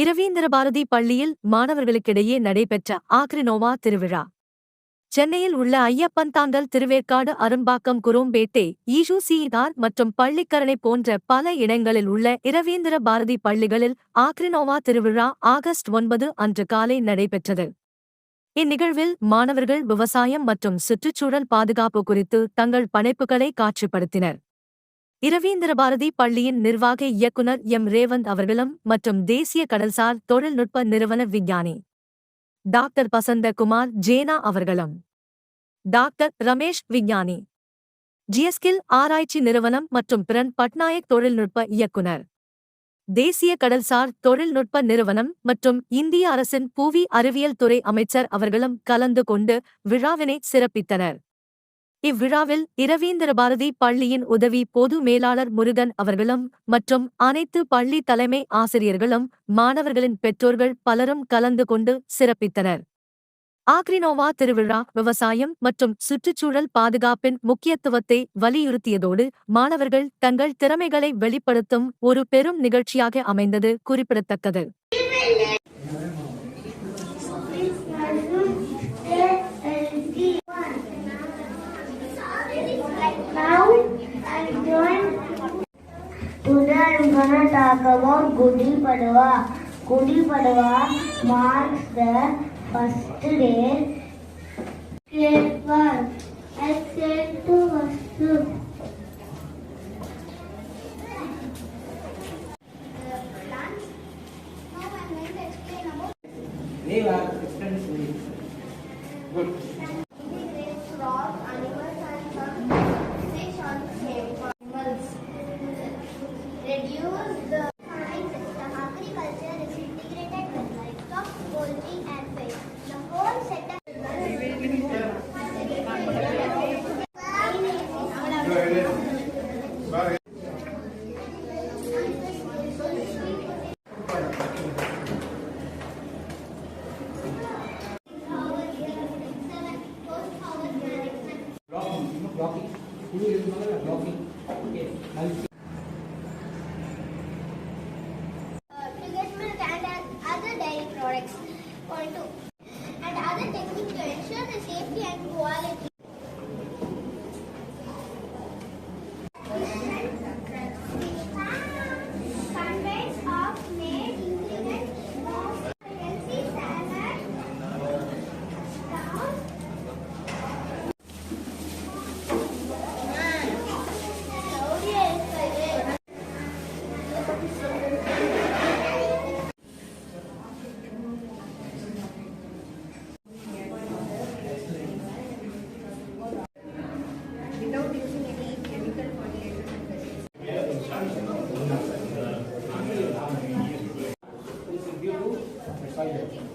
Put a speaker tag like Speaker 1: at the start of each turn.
Speaker 1: இரவீந்திர பாரதி பள்ளியில் மாணவர்களுக்கிடையே நடைபெற்ற ஆக்ரினோவா திருவிழா. சென்னையில் உள்ள ஐயப்பன் தாண்டல் திருவேற்காடு அரும்பாக்கம் குரோம்பேட்டை ஈஷு சீதார் மற்றும் பள்ளிக்கரணை போன்ற பல இடங்களில் உள்ள இரவீந்திர பாரதி பள்ளிகளில் ஆக்ரினோவா திருவிழா ஆகஸ்ட் ஒன்பது அன்று காலை நடைபெற்றது. இந்நிகழ்வில் மாணவர்கள் விவசாயம் மற்றும் சுற்றுச்சூழல் பாதுகாப்பு குறித்து தங்கள் படைப்புகளை காட்சிப்படுத்தினர். இரவீந்திர பாரதி பள்ளியின் நிர்வாக இயக்குனர் எம். ரேவந்த் அவர்களும் மற்றும் தேசிய கடல்சார் தொழில்நுட்ப நிறுவன விஞ்ஞானி டாக்டர் பசந்த குமார் ஜேனா அவர்களும். டாக்டர் ரமேஷ் விஞ்ஞானி. ஜிஎஸ்கில் ஆராய்ச்சி நிறுவனம் மற்றும் பிரன் பட்நாயக் தொழில்நுட்ப இயக்குனர். தேசிய கடல்சார் தொழில்நுட்ப நிறுவனம் மற்றும் இந்திய அரசின் புவி அறிவியல் துறை அமைச்சர் அவர்களும் கலந்து கொண்டு விழாவினை சிறப்பித்தனர். இவ்விழாவில் இரவீந்திர பாரதி பள்ளியின் உதவி பொது மேலாளர் முருகன் அவர்களும் மற்றும் அனைத்து பள்ளி தலைமை ஆசிரியர்களும் மாணவர்களின் பெற்றோர்கள் பலரும் கலந்து கொண்டு சிறப்பித்தனர். ஆக்ரினோவா திருவிழா விவசாயம் மற்றும் சுற்றுச்சூழல் பாதுகாப்பின் முக்கியத்துவத்தை வலியுறுத்தியதோடு மாணவர்கள் தங்கள் திறமைகளை வெளிப்படுத்தும் ஒரு பெரும் நிகழ்ச்சியாக அமைந்தது குறிப்பிடத்தக்கது.
Speaker 2: I'm going. Today I'm gonna talk about Gudi Padwa. Gudi Padwa marks the first day. Grade one. Except to Vastu.
Speaker 3: They are extensively. Good.
Speaker 4: Reduce the farming system. Agriculture is integrated with livestock, poultry and fish. The whole
Speaker 3: you blocking. Who is blocking? Okay. x
Speaker 4: equal to
Speaker 3: five years.